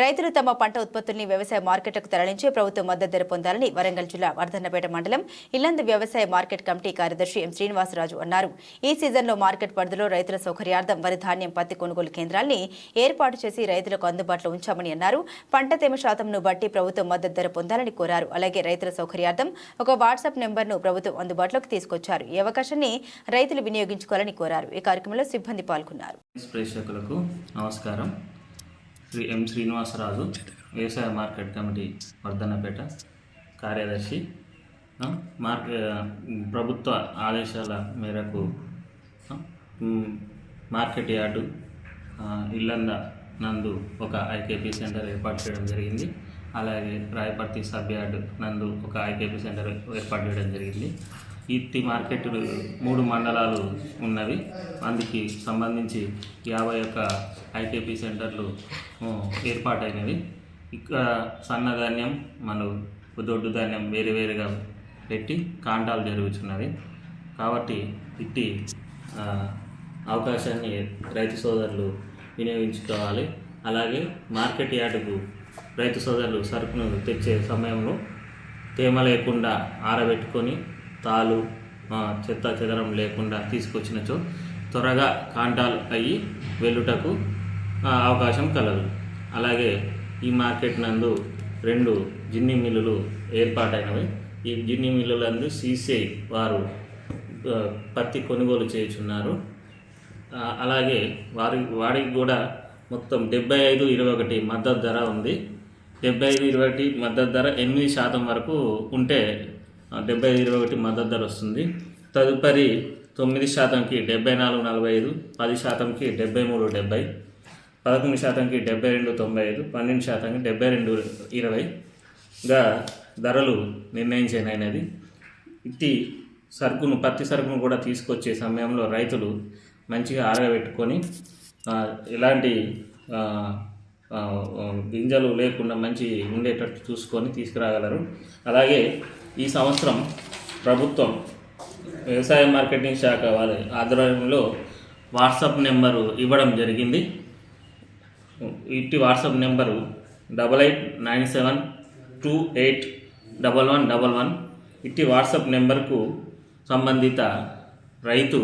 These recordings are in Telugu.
రైతులు తమ పంట ఉత్పత్తుల్ని వ్యవసాయ మార్కెట్కు తరలించి ప్రభుత్వ మద్దతు ధర పొందాలని వరంగల్ జిల్లా వర్ధన్నపేట మండలం ఇల్లందు వ్యవసాయ మార్కెట్ కమిటీ కార్యదర్శి ఎం శ్రీనివాసరాజు అన్నారు. ఈ సీజన్లో మార్కెట్ పరిధిలో రైతుల సౌకర్యార్థం వరి ధాన్యం పత్తి కొనుగోలు కేంద్రాల్ని ఏర్పాటు చేసి రైతులకు అందుబాటులో ఉంచామని అన్నారు. పంట తేమ శాతంను బట్టి ప్రభుత్వం మద్దతు ధర పొందాలని కోరారు. అలాగే రైతుల సౌకర్యార్థం ఒక వాట్సాప్ నెంబర్ను ప్రభుత్వం అందుబాటులోకి తీసుకొచ్చారు. ఈ అవకాశాన్ని రైతులు వినియోగించుకోవాలని కోరారు. ఈ కార్యక్రమంలో సిబ్బంది పాల్గొన్నారు. ప్రేక్షకులకు నమస్కారం. శ్రీ ఎం శ్రీనివాసరాజు వ్యవసాయ మార్కెట్ కమిటీ వర్ధన్నపేట కార్యదర్శి మార్కె ప్రభుత్వ ఆదేశాల మేరకు మార్కెట్ యార్డు ఇల్లంద నందు ఒక ఐకేపీ సెంటర్ ఏర్పాటు చేయడం జరిగింది. అలాగే రాయపర్తి సబ్యార్డ్ నందు ఒక ఐకేపీ సెంటర్ ఏర్పాటు చేయడం జరిగింది. ఇట్టి మార్కెట్ మూడు మండలాలు ఉన్నవి. అందుకు సంబంధించి యాభై ఒక్క ఐకేపీ సెంటర్లు ఏర్పాటైనవి. ఇక్కడ సన్నధాన్యం మనం దొడ్డు ధాన్యం వేరు వేరుగా పెట్టి కాంటాలు జరుగుతున్నవి కాబట్టి ఇట్టి అవకాశాన్ని రైతు సోదరులు వినియోగించుకోవాలి. అలాగే మార్కెట్ యార్డుకు రైతు సోదరులు సరుకును తెచ్చే సమయంలో తేమ లేకుండా ఆరబెట్టుకొని తాలు చెత్త చెదరం లేకుండా తీసుకొచ్చినచో త్వరగా కాంటాలు అయ్యి వెళ్ళుటకు అవకాశం కలదు. అలాగే ఈ మార్కెట్ నందు రెండు జిన్ని మిల్లులు ఏర్పాటైనవి. ఈ జిన్ని మిల్లులందు సీసీఐ వారు పత్తి కొనుగోలు చేయుచున్నారు. అలాగే వారి వారికి కూడా మొత్తం డెబ్బై ఐదు ఇరవై ఒకటి మద్దతు ధర ఉంది. డెబ్బై ఐదు ఇరవై ఒకటి మద్దతు ధర ఎనిమిది శాతం వరకు ఉంటే డెబ్బై ఐదు ఇరవై ఒకటి మద్దతు ధర వస్తుంది. తదుపరి తొమ్మిది శాతంకి డెబ్బై నాలుగు నలభై ఐదు పది శాతంకి డెబ్బై మూడు డెబ్బై పదకొండు శాతంకి డెబ్బై రెండు తొంభై ఐదు పన్నెండు శాతంకి డెబ్బై రెండు ఇరవైగా ధరలు నిర్ణయించినది ఇట్టి సరుకును పత్తి సరుకును కూడా తీసుకొచ్చే సమయంలో రైతులు మంచిగా ఆరబెట్టుకొని ఎలాంటి గింజలు లేకుండా మంచి ఉండేటట్టు చూసుకొని తీసుకురాగలరు. అలాగే ఈ సంవత్సరం ప్రభుత్వం వ్యవసాయ మార్కెటింగ్ శాఖ వారి ఆధ్వర్యంలో వాట్సాప్ నెంబరు ఇవ్వడం జరిగింది. ఇట్టి WhatsApp number double eight nine seven two eight double one double one. ఇట్టి వాట్సాప్ నెంబర్కు సంబంధిత రైతు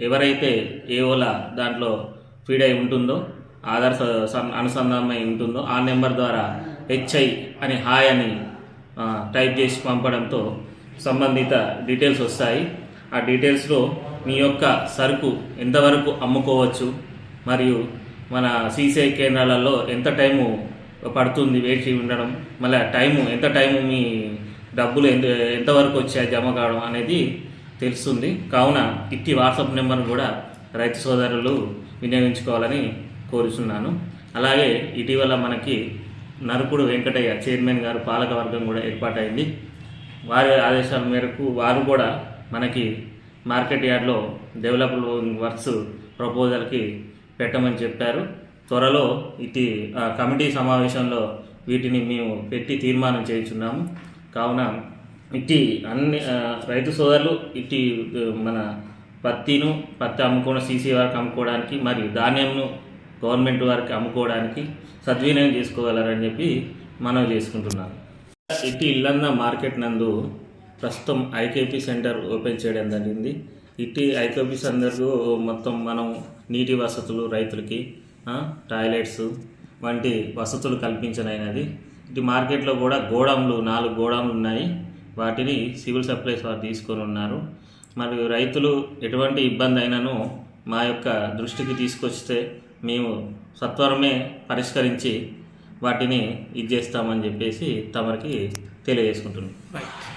ఎవరైతే ఏవోలా దాంట్లో ఫీడ్ అయి ఉంటుందో ఆధార్ స- అనుసంధానమై ఉంటుందో ఆ నెంబర్ ద్వారా హెచ్ఐ అని హాయ్ అని టైప్ చేసి పంపడంతో సంబంధిత డీటెయిల్స్ వస్తాయి. ఆ డీటెయిల్స్లో మీ యొక్క సరుకు ఎంతవరకు అమ్ముకోవచ్చు మరియు మన సీసీఐ కేంద్రాలలో ఎంత టైము పడుతుంది వేచి ఉండడం మళ్ళీ టైము ఎంత టైము మీ డబ్బులు ఎంత ఎంతవరకు వచ్చాయి జమ కావడం అనేది తెలుస్తుంది. కావున ఇట్టి వాట్సాప్ నెంబర్ కూడా రైతు సోదరులు వినియోగించుకోవాలని కోరుచున్నాను. అలాగే ఇటీవల మనకి నరుకుడు వెంకటయ్య చైర్మన్ గారు పాలక వర్గం కూడా ఏర్పాటైంది. వారి ఆదేశాల మేరకు వారు కూడా మనకి మార్కెట్ యార్డ్లో డెవలపింగ్ వర్క్స్ ప్రపోజల్కి పెట్టమని చెప్పారు. త్వరలో ఇటు ఆ, కమిటీ సమావేశంలో వీటిని మేము పెట్టి తీర్మానం చేయించున్నాము. కావున ఇట్టి అన్ని రైతు సోదరులు ఇట్టి మన పత్తిను పత్తి అమ్ముకోవడం సీసీ వారికి అమ్ముకోవడానికి మరియు ధాన్యంను గవర్నమెంట్ వారికి అమ్ముకోవడానికి సద్వినియోగం చేసుకోగలరని చెప్పి మనం చేసుకుంటున్నాను. ఇట్టి ఇల్లంద మార్కెట్ నందు ప్రస్తుతం ఐకేపీ సెంటర్ ఓపెన్ చేయడం జరిగింది. ఇటీ ఐకేపీ సెంటర్ మొత్తం మనం నీటి వసతులు రైతులకి టాయిలెట్స్ వంటి వసతులు కల్పించనైనది. ఇటు మార్కెట్లో కూడా గోడౌన్లు నాలుగు గోడౌన్లు ఉన్నాయి. వాటిని సివిల్ సప్లైస్ వారు తీసుకొని ఉన్నారు. మరియు రైతులు ఎటువంటి ఇబ్బంది అయినను మా యొక్క దృష్టికి తీసుకొస్తే మేము సత్వరమే పరిష్కరించి వాటిని ఇది చేస్తామని చెప్పేసి తమరికి తెలియజేసుకుంటున్నాం.